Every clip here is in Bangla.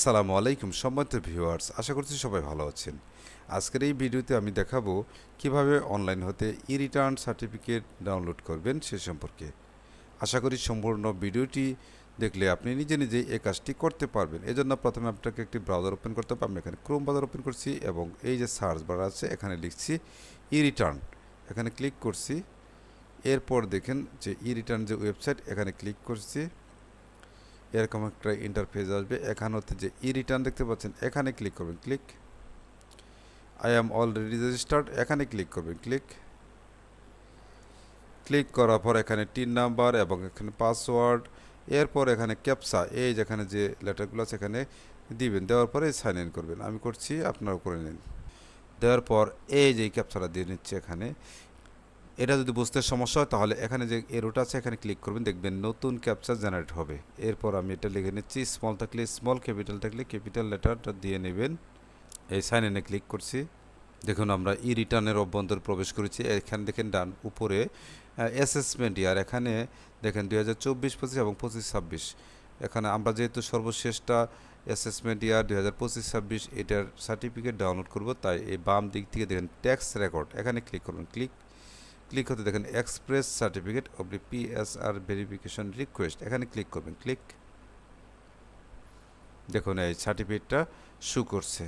আসসালামু আলাইকুম সম্মানিত ভিউয়ার্স, আশা করছি সবাই ভালো আছেন। আজকের এই ভিডিওতে আমি দেখাবো কীভাবে অনলাইন হতে ই রিটার্ন সার্টিফিকেট ডাউনলোড করবেন সে সম্পর্কে। আশা করি সম্পূর্ণ ভিডিওটি দেখলে আপনি নিজে নিজেই এই কাজটি করতে পারবেন। এজন্য প্রথমে আপনাকে একটি ব্রাউজার ওপেন করতে হবে। আমি এখানে ক্রোম ব্রাউজার ওপেন করছি এবং এই যে সার্চ বার আছে, এখানে লিখছি ই রিটার্ন এখানে ক্লিক করছি। এরপর দেখেন যে ই রিটার্ন যে ওয়েবসাইট, এখানে ক্লিক করছি। এরকম একটা ইন্টারফেস আসবে। এখানে হচ্ছে যে ই রিটার্ন দেখতে পাচ্ছেন, এখানে ক্লিক করবেন click I am already registered এখানে ক্লিক করবেন ক্লিক ক্লিক করার পর এখানে টিন নাম্বার এবং এখানে পাসওয়ার্ড এরপর এখানে ক্যাপসা এই যেখানে যে লেটারগুলো আছে এখানে দিবেন, দেওয়ার পরে সাইন ইন করবেন। আমি করছি, আপনারাও করে নিন। দেওয়ার পর এই যে ক্যাপসাটা দিয়ে নিচ্ছে এখানে। এটা যদি বুঝতে সমস্যা হয়, তাহলে এখানে যে এরোটা আছে, এখানে ক্লিক করবেন, দেখবেন নতুন ক্যাপচা জেনারেট হবে। এরপর আমি এটা লিখে নিচ্ছি স্মল থাকলে স্মল ক্যাপিটাল থাকলে ক্যাপিটাল লেটারটা দিয়ে নেবেন। এই সাইন এনে ক্লিক করছি। দেখুন, আমরা ই রিটার্নের অভ্যন্তর প্রবেশ করেছি। এখানে দেখেন ডান উপরে অ্যাসেসমেন্ট ইয়ার এখানে দেখেন দুই হাজার চব্বিশ, পঁচিশ এবং পঁচিশ ছাব্বিশ। এখানে আমরা যেহেতু সর্বশেষটা অ্যাসেসমেন্ট ইয়ার দুই হাজার পঁচিশ, ছাব্বিশ, এটার সার্টিফিকেট ডাউনলোড করব, তাই এই বাম দিক থেকে দেখেন ট্যাক্স রেকর্ড এখানে ক্লিক করবেন। ক্লিক ক্লিক হতে দেখেন express certificate the PSR verification request. এখানে ক্লিক করবেন, ক্লিক। দেখুন, এই সার্টিফিকেটটা শু করছে।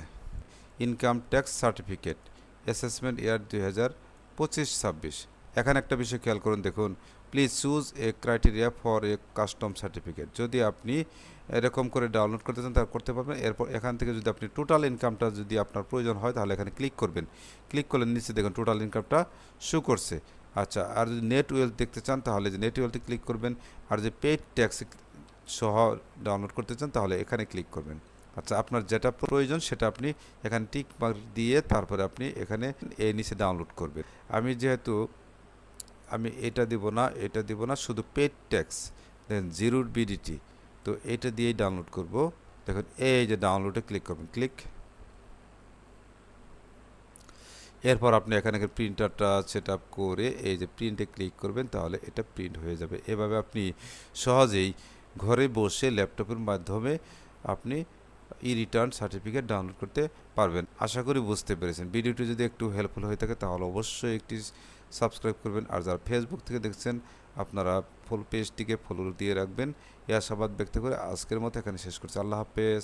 Income tax certificate, assessment year দুই হাজার পঁচিশ ছাব্বিশ। এখানে একটা বিষয় খেয়াল করুন, দেখুন। Please choose a criteria for a custom certificate যদি আপনি এরকম করে ডাউনলোড করতে চান তা করতে পারবেন। এরপর এখান থেকে যদি আপনি টোটাল ইনকামটা যদি আপনার প্রয়োজন হয়, তাহলে এখানে ক্লিক করবেন। ক্লিক করলে নিচে দেখুন টোটাল ইনকামটা শো করছে। আচ্ছা আর যদি নেট ওয়েলথ দেখতে চান, তাহলে যে নেট ওয়েলথে ক্লিক করবেন, আর যে পেড ট্যাক্স সহ ডাউনলোড করতে চান, তাহলে এখানে ক্লিক করবেন। আচ্ছা আপনার যেটা প্রয়োজন, সেটা আপনি এখানে টিক মার্ক দিয়ে তারপরে আপনি এখানে এই নিচে ডাউনলোড করবেন। আমি যেহেতু আমি এটা দিব না, এটা দিব না, শুধু পেড ট্যাক্স দেন জিরোর বিডিটি তো এটা দিয়েই ডাউনলোড করব। দেখুন এই যে ডাউনলোডে ক্লিক করবেন ক্লিক এরপর আপনি এখানে প্রিন্টারটা সেট আপ করে এই যে প্রিন্টে ক্লিক করবেন, তাহলে এটা প্রিন্ট হয়ে যাবে। এভাবে আপনি সহজেই ঘরে বসে ল্যাপটপের মাধ্যমে আপনি ই রিটার্ন সার্টিফিকেট ডাউনলোড করতে পারবেন। আশা করি বুঝতে পেরেছেন। ভিডিওটি যদি একটু হেল্পফুল হয়ে থাকে, তাহলে অবশ্যই একটি সাবস্ক্রাইব করবেন। আর যারা ফেসবুক থেকে দেখছেন, আপনারা ফুল পেজটিকে ফলো দিয়ে রাখবেন। এ আশাবাদ ব্যক্ত করে আজকের মতো এখানে শেষ করছি। আল্লাহ হাফেজ।